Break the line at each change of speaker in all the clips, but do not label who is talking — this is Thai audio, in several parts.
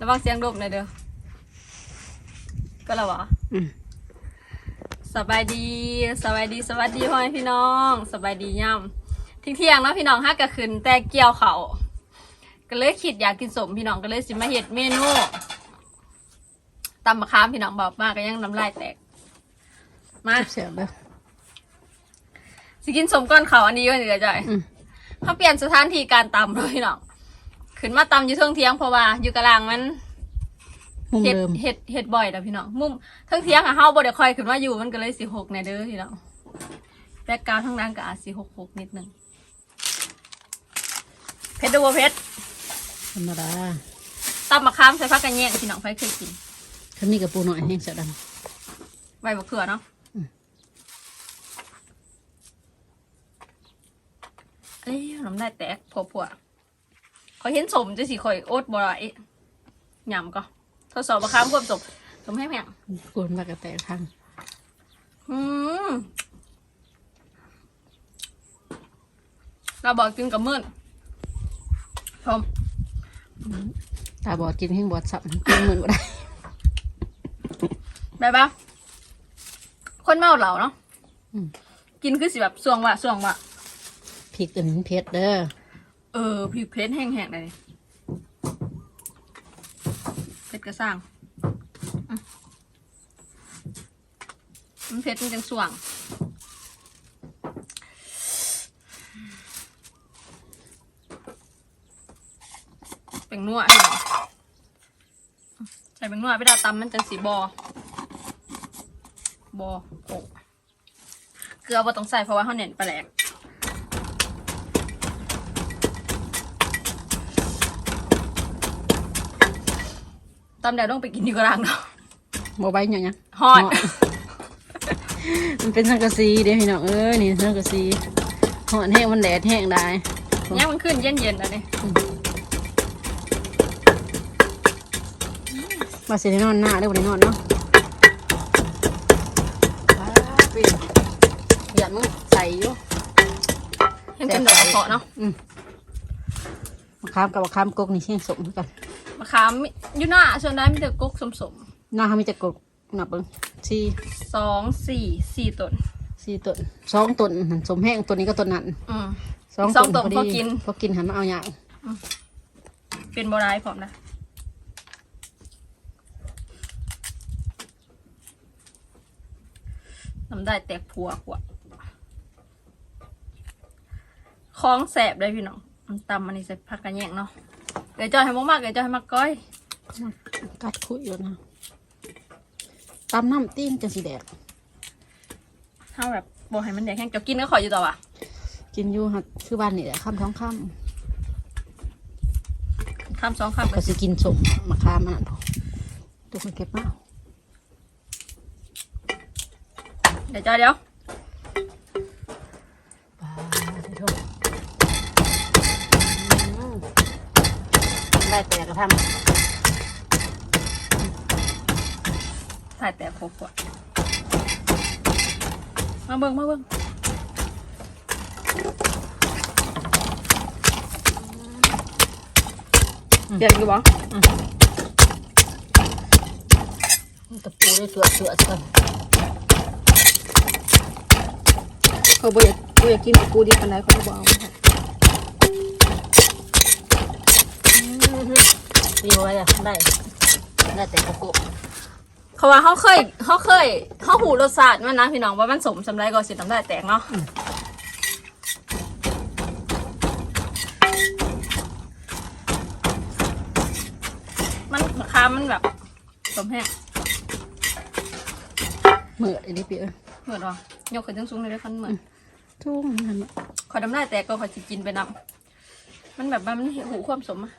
ระวังเสียงดมหน่อยเด้อก็แล้ววะ
อืม
สบายดีสบายดีสวัสดีพ่อแม่พี่น้องสบายดีย่ำทิ้งเที่ยงๆเนาะพี่น้องฮักกะขึ้นแต่เกี่ยวเขาวก็เลยคิดอยากกินสมพี่น้องก็เลยสิมาเห็ดเมนูตำมะขามพี่น้องบอกมากก็ยังน้ำลายแตกมา
เสียบเลย
สิกินสมก้อนเขาวอันนี้ก็เหนือจ่อย
อืม
เขาเปลี่ยนสถานที่การตำเลยพี่น้อง ขึ้นมาตำอยู่เทิงเทียงเพราะว่าอยู่กลางมัน
มุม
เห็ด
เดิม
เห็ดเห็ดบ่อยนะพี่น้องมุมเทิงเทียงอะเฮาบ่ได้คอยขึ้นมาอยู่มันก็เลยสิหกในเด้อพี่น้องแบ็กกราวด์ทั้งนั้นก็อาจสิหกหกนิดนึงเพชรดูบ่เพชร
ธรรมดา
ตำมะขามใส่ผักกระแยงพี่น้องไฟเคยกิน
เขามีกับปูหน่อยแห้งเสียด
ใบมะเขือเนาะ
อืม
เอ้ยน้ำลายแตกผัวผั วเขาเห็นสมจะสิคอยโอ๊ตบ่ไรหยำก็ทดสอบมะขามควบสมสมให้แม่งำ
กูนมากระแตกทาง
อืมเราบอกกินกับมื่นชม
ตาบอดกินแห้งบอดสับกินมือก็ได้
ได้ปะคนเมาเหล่าเนาะ
อืม
กินคือสิแบบสวงว่ะสวงว่ะ
พริกอันนี้เผ็ดเด้อ
เออพริกเพชรแห้งๆเลยเพชรกระสร้างมันเพชรมันจังสว่างเป็นนัวให้หน่อยใส่เป็นนัวไปดาตำมันจังสีบอบอโอเกลือบ่ต้องใส่เพราะว่าเขาเน้นปลาแหลก ตำแดดต้องไปกินอยู่กลางเนาะ
โมบายอย่างยัง
ฮอด
มันเป็นสังกะสีเด้อพี่น้องเอ้ยนี่สังกะสีหอนแห้งมันแดดแห้งได้
เนี่ยมันขึ้นเย็นๆแล้วนี่
มาเสียนอนหน้าได้อบ่ได้นอนเนาะว้าวปีเหียดมึงใส่อยู่
เห็นเป็นดอกมะเขาะเนาะ
อืมมะขามกับมะขามกกนี่เชียงสมคือกัน
มะ ขามอยู่หน้าส่วนได้มีแต่กกสม
หน้าเขามีแต่กกนับเบิ่งสี่
ๆสองสี่สี่ต้น
สี่ต้นสองต้นหั่นสมแห้งตัวนี้ก็ต้นนั้น
อืม
สอง
สองต้น
พอดี
พอกิน
พอกินหันมาเอาอย่าง
เป็นโบราณพร้อมนะน้ำได้แตกผัวกว่ะคล้องแสบเลยพี่น้องมันตำมันนี่ใส่ผักกระแยงเนาะ เดี๋ยวจอยให้มากๆเดี๋ยวจอยให้มากก้อย
กัดคุยอยู่นะตำน้ำติ้งจังสีแดด
ถ้าแบบบอกให้มันแดกแห้งจะกินก็ขออยู่ต่อว่ะ
กินอยู่หัดคือบ้านนี่แหละค่ำท้องค่
ข้ามสองข้ามำไป
ก็สิกินสมมะขามมันนั่นพอตัวคนเก็บมา
เดี๋ยวจอยเดี๋ยว
ได้แต่กระท
ถ่ายแต่ครบกว่ามาเบิ่งมาเบิ่งเดี๋ยวอยู่บ่ำ
ตะปูได้เสือเสือก่อน
เขาบ่อยากบ่อยากกินกูดีปานใดเขาบ่เอามาให้
ดีไว้อะได้ได้แต่กระโกะ
เขาว่าเขาเคยเขาเคยเขาหูรสชาติมันนะพี่น้องว่ามันสมสำไรก็สิทำได้แตกเนาะมันราคามันแบบสมแห้ง
เหมือดอันนี้เปีย
เหมือนว่ยกขึ้นสูงๆเลยด้วยคันเหมือน
ทุ่งนั่นน่ะ
ขอยดำได้แต่ก็ขอยสิกินไปนำมันแบบว่ามันหูความสมอะ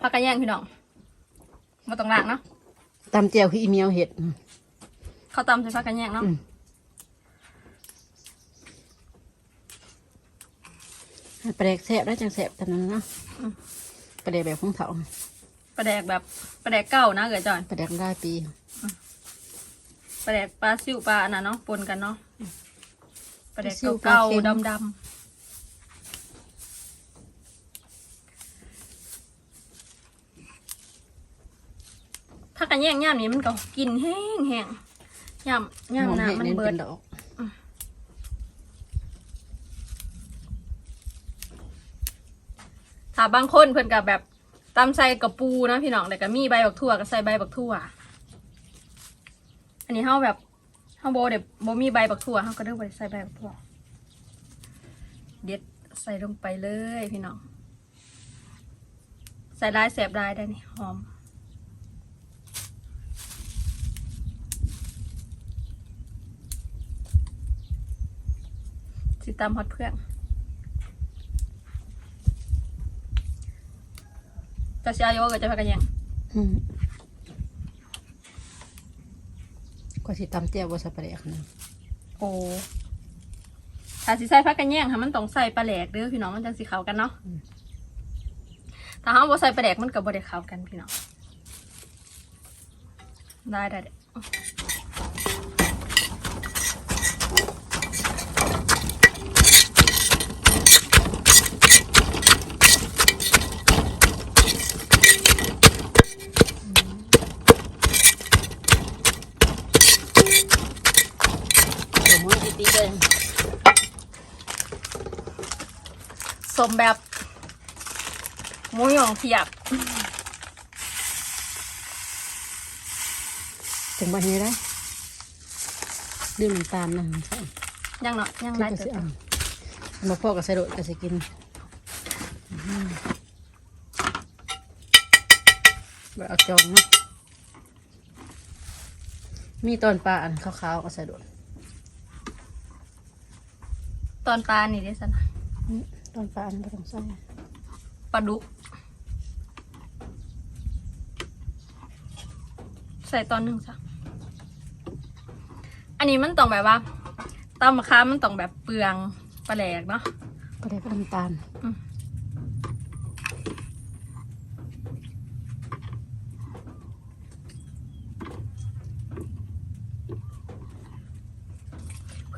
พักกระแย่งพี่น้องมาต้องล้างเนาะ
ตำเจียวคืออีเมียวเห็ด
ข้าวตำใส่พักกระแย่งเนาะ
อืมให้ปลาแดกแสบได้จังแสบแต่นั้นนะปลาแดกแบบของเถา
ปลาแดกแบบปลาแดกเก่านะเกิดจอน
ปลาแดกได้ปี
ปลาแดกปลาซิวปลาอันนั้นเนาะปนกันเนาะปลาแดกเก่าๆดำ กันแย่งย่ามนี้มันก็กินแห้งแห้งย่ามย่าม
มอง
น้ำ
เห็น
มัน
เน้น
เบิ
เป็
ด
นดอก
ถ้าบางคนเพิ่นกับแบบตำใส่กับปูนะพี่น้องแต่ก็มีใบบักทั่วก็ใส่ใบบักทั่ว อันนี้เฮาแบบเฮาโบเดี๋ยวโบมีใบบักทั่วเฮาก็เลือกไปใส่ใบบักทั่ว เด็ดใส่ลงไปเลยพี่น้อง ใส่ได้แสบได้ได้นี่หอม ตามฮอตเพื่อนจะเชียร์โยก็จะพากันยัง
อืมก็สิตำเจียวบ่ใส่ปลาแดกนะ
โอ้ถ้าสิใส่พักกันแย่งค่ะมันต้องใส่ปลาแหลกเด้อพี่น้องมันจังสิเข้ากันเนาะถ้าห้ามบ่ใส่ปลาแหลกมันก็บ่ได้เข้ากันพี่น้องได้ได้ได้
เดี๋ยวมือติดๆเลย
สมแบบหมูหยองเทียบ
ถึงบัดนี้ได้ดื่มน้ำตาลนะใช่
ยังเนาะยัง
คือ
ได้
ก็
เติ
สิ
บ
เอามาพ่อกับใส่โดดก็สิกินอืมแบบเอาจองนะมีตอนปลาอันขาวๆก็ใส่โดด
ต อนปลานี่ได้สนะ
อืมตอนปลาอันก็ต้องใส่
ปลาดุก ใส่ตอนหนึ่งซะอันนี้มันต้องแบบว่าตำมะขามมันต้องแบบเปลืองปลาแหลกเนาะ
ก็ได้ก็น้ำตาล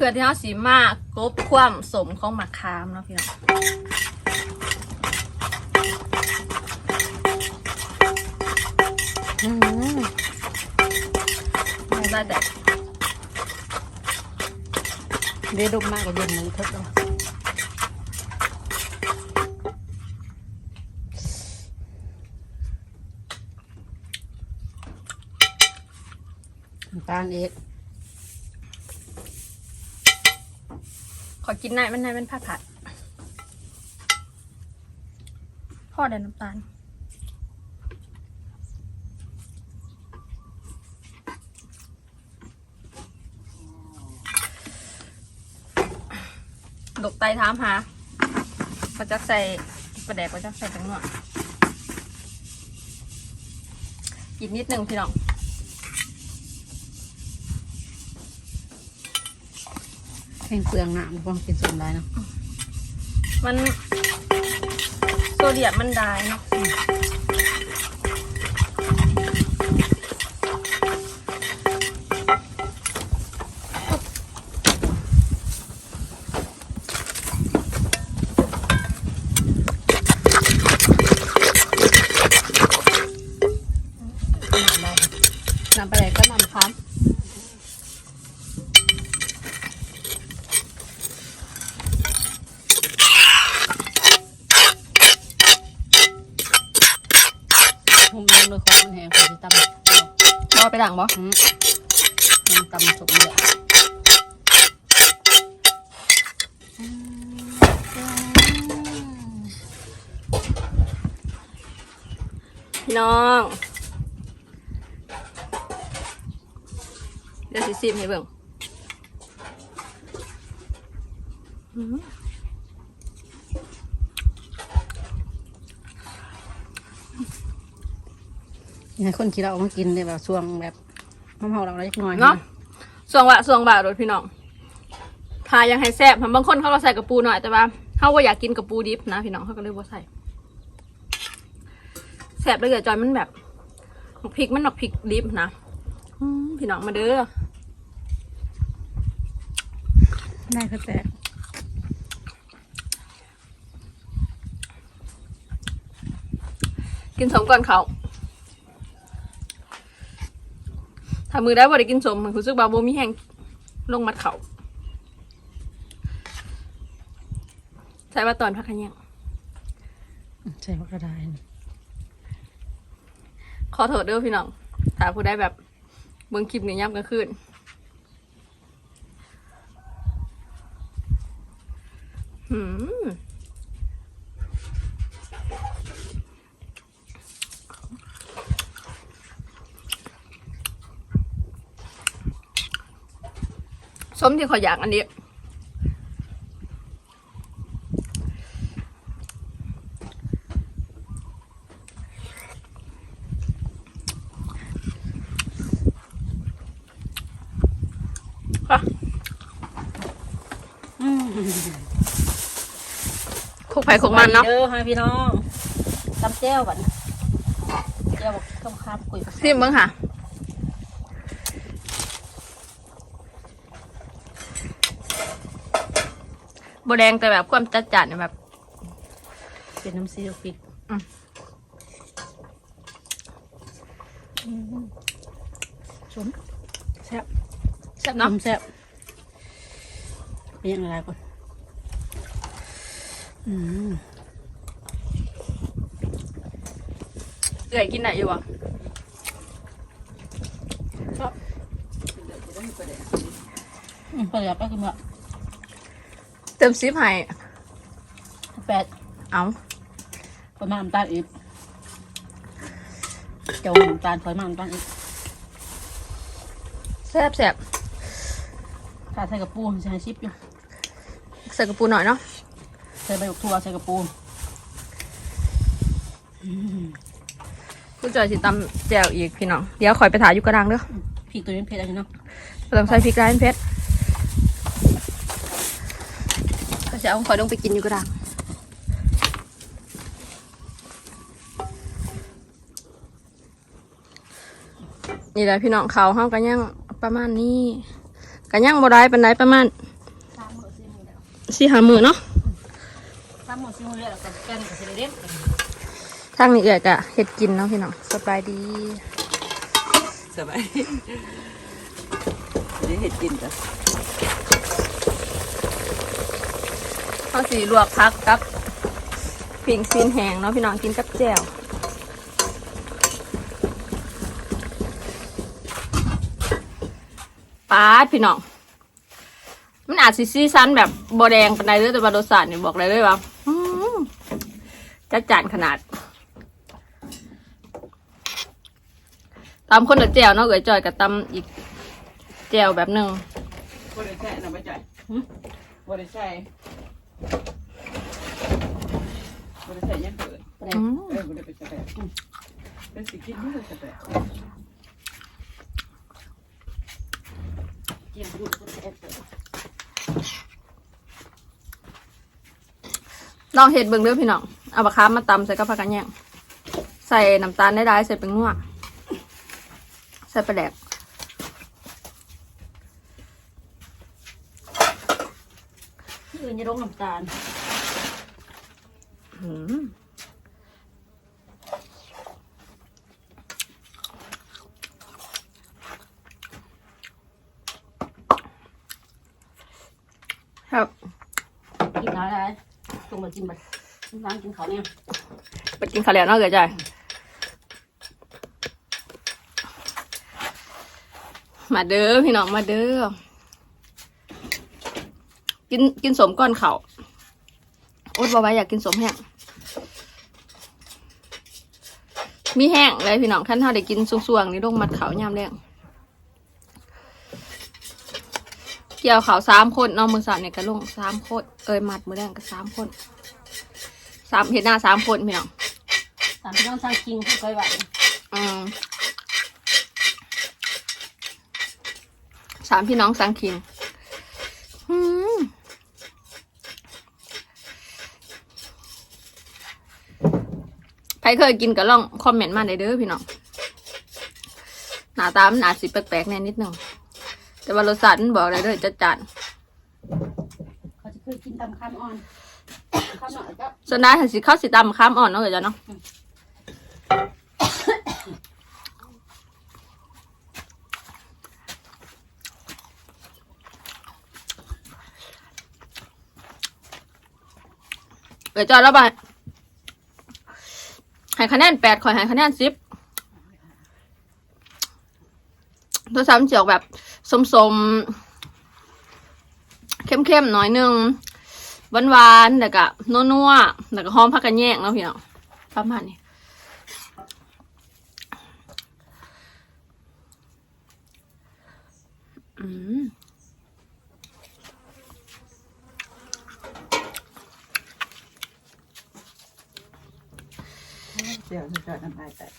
พื่อที่เขาสีมากกบความสมของมะขามเนาะพี่น้อง
อืม
ได้แต่
เดี๋ยวดมมากกว่าเย็นมันทดเอาน้ำตาลเอ็ด
อกินหน่อยมันหน่อยมันผัดผัดพ่อได้น้ำตาลดกไตถามหาเขาจะใส่ประแดกเขาจะใส่ตังหน่อยกินนิดนึงพี่น้อง
ห้งเปลืองน้ำเพราะกินส่วนได้เนาะ
มันโซเดียมมันได้เนาะน้ำปลาแดกก็น้ำค้าม
ผมลงเลยของมันแห้งคนที่ตำเอา
บอไปหลั งบอ
อืมมันตำสุกเลย
พี่น้อง เดี๋ยวสิซิมให้เบิ่งอื้อหือ
อยากให้คนกินเราเอามากินในแบบช่วงแบบ มะพร้าวเราเล็กน้อย
เนาะส่วงวะส่วงบาโดดพี่น้องทายังให้แซ่บบางคนเขาก็ใส่กระปูหน่อยแต่ว่าเขาก็อยากกินกระปูดิบนะพี่น้องเขาก็เลยบ่ใส่แซ่บเลยเกิดจอยมันแบบหนกพริกมันหนกพริกดิบนะอื้อพี่น้องมาเด้อ
ได้ก็แตก
กินสมก่อนเขา ถ้ามือได้บ่ได้กินสมมันรู้สึกว่าบ่มีแห้งลงมัดเขาใช่ว่าตอนพักขยัง
ใช่ว่ากระได
ขอโทษเด้อพี่น้อง ถ้าผู้ได้แบบเบิ่งคลิปนี้ย่ำกลางคืนหืม ส้มที่ขออยากอันนี้ค่ะคุกไผ่คุกมันเนาะ
เด้อให้พี่น้องตำแจ้วบัดแจ้วต้มข้ามกุย
ซิมเบิ้งค่ะ บแดงแต่แบบความจัดจ้านเนี่ยแบบ
เป็นน้ำซีอิ๊วพริก
อืม
อืมชมแซ่บ
แซ่บเนาะ
น้ำแซ่บเป็นยังไงก่อนอืม
เอื่อยกินไหนอยู่วะ
ชอบอืมเปลือกก็คือแบบ
เติมซิปให้
แปด
เอา
ประมาณน้ำตาลอีกเจ้าน้ำตาลคอยมาน้ำตาลอีก
แซ่บแซ่บ
ถ้าใส่กระปูใส่ชิปอยู่
ใส่กระปูหน่อยเนาะ
ใส่ใบกทั่วใส่กระปู
คุณจอยสิตำแจ่วอีกพี่น้อง เดี๋ยวคอยไปถ่ายอยู่กระดังเด้อ
พริกตัวนี้เผ็ดอะไรเนาะ
บ่ต้องใส่พริกร้ายเพชรก็ จะเอาคอยลงไปกินอยู่กระดังนี่แหละพี่น้องเขาเฮากันยังประมาณนี้กันยังบ่ได้ปานใดประมาณ
สามหมื่นสี่หมื่นแล้ว
สี่ห้ามื้อเนาะ
สามหมื่นสี่หมื่นแล้วก็แกงกับเซเลเดน
ทางนี้เอื้อยกะเฮ็ดกินเนาะพี่น้องสบายดี
สบายเดี๋ยวเห็ดกินจ้ะ
เฮาสิลวกผักกับปิ่งซีนแห้งเนาะพี่น้องกินกับแจ่วปาดพี่น้อง มันอาจสิซีซันแบบบแดงปานใดเด้อแต่ว่ารสชาตินี่บอกเลยเลยว่าอื้อจัดจานขนาดตำคนละแจ่วเนาะเอ๋ยจอยกับตำอีกแจ่วแบบหนึ่ง
บริใช่นะไม่จ่ายบริใช่ บริใช่ยังเกิด
อืม
เออบริไปสแปะเป็นสิกินไม่ได้สแปะ
เจียมดูดเอฟ
ลองเห็ดเบิ่งเด้อพี่น้องเอาบะคามมาตำใส่กับผักกระแยงใส่น้ำตาลได้ได้ใส่เป็นนัวใส่ปลาแดก
อื่นจะลงน้ำตาล
อืมครับ
กินข้าวอะไรตรงมาจิ้มบัดร้านกินข้าวเนี่ย
ไปกินข้าวแล้วเนาะเกิดใจมาเด้อพี่น้องมาเด้อ กินกินสมก้อนเขาวอดบ่ไว้อยากกินสมแห้ง มีแห้งเลยพี่น้องท่านเท่าได้กินสวงๆนี่ลงมัดเขาวยามแรงเกี่ยวเขาวสามคนเน้องมือสามเนี่ยก็ลงสามคนเอ้ยมัดมือแรงก็สามคนสามเห็นหน้าสามคนพี่น้อง
ตามพี่น้องสร้างคิงผู้เคยไหว
อืมสามพี่น้องสังคิง ใครเคยกินก็ลองคอมเมนต์มาได้เด้อพี่น้องหนาตามหนาสีแปลกๆแน่นิดหนึ่งแต่ว่ารสชาติมันบอกเลยเด้อจัดจาน
เขาจะเคยกินตำข้ามอ่อนข้าม
ส่วนนายสิข้าวสีตำข้ามอ่อนเนาะเดี๋ยวเนาะเดี๋ยวจอยแล้วไป ให้คะแนนแปดคอยให้คะแนนสิบตัวซ้ำเจียวแบบสมๆเข้มๆหน่อยหนึงหวานๆแล้วก็นัวๆแล้วก็หอมผักกระแยงเนาะพี่น้องประมาณนี้อืม
เดี๋ยวจะจอดน้ำลายแตก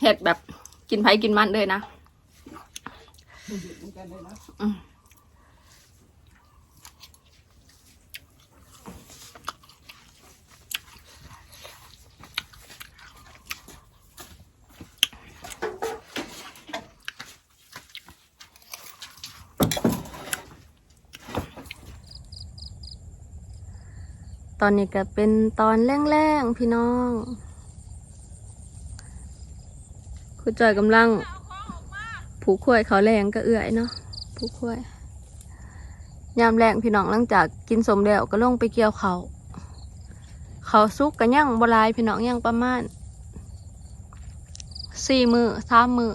เห็ดแบบกินไผกินมันเลยนะ
ดูดิเหมือนกันเลยนะ
ตอนนี้ก็เป็นตอนแรงๆพี่น้องคุณจอยกำลัง ผูกขวยเขาแรงก็เอื่อยเนาะผูกขวยยามแรงพี่น้องหลังจากกินสมแล้วก็ลงไปเกี่ยวเขาเขาซุกกันย่างบลายพี่น้องย่างประมาณสี่มือสามมือ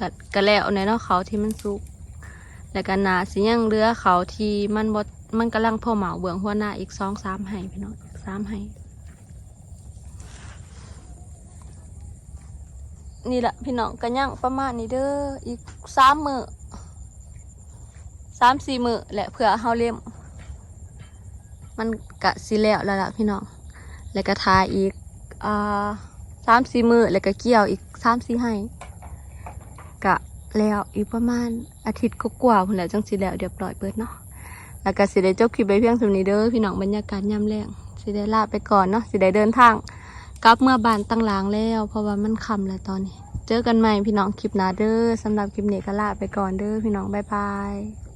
กัดกระแล้วในเนาะเขาที่มันซุก แล้วก็นาสิยังเรือเขาที่มันบด มันกำลังพอเหมาเบื้องหัวหน้าอีกสองสามไห้พี่น้องสามไห้นี่แหละพี่น้องกันยังประมาณนี้เด้ออีกสามมือสามสี่มือแหละเผื่อเฮาเลี้ยมมันกะสิแล้วแล้วล่ะพี่น้องแล้วก็ทาอีกอ่าสามสี่มือแล้วก็เกี่ยวอีกสามสี่ไห้กะแล้วอีกประมาณอาทิตย์ก็กว่าๆพุ่นแหละจังสิแล้วเรียบร้อยเบิดเนาะ แล้วก็สิได้จบคลิปไปเพียงเท่านี้เด้อพี่น้องบรรยากาศยามแรงสิได้ลาไปก่อนเนาะสิได้เดินทางกลับเมื่อบานตั้งหลางแล้ว เพราะว่ามันค่ำแล้วตอนนี้ เจอกันใหม่พี่น้องคลิปหน้าเด้อสำหรับคลิปนี้ก็ลาไปก่อนเด้อพี่น้องบ๊ายบาย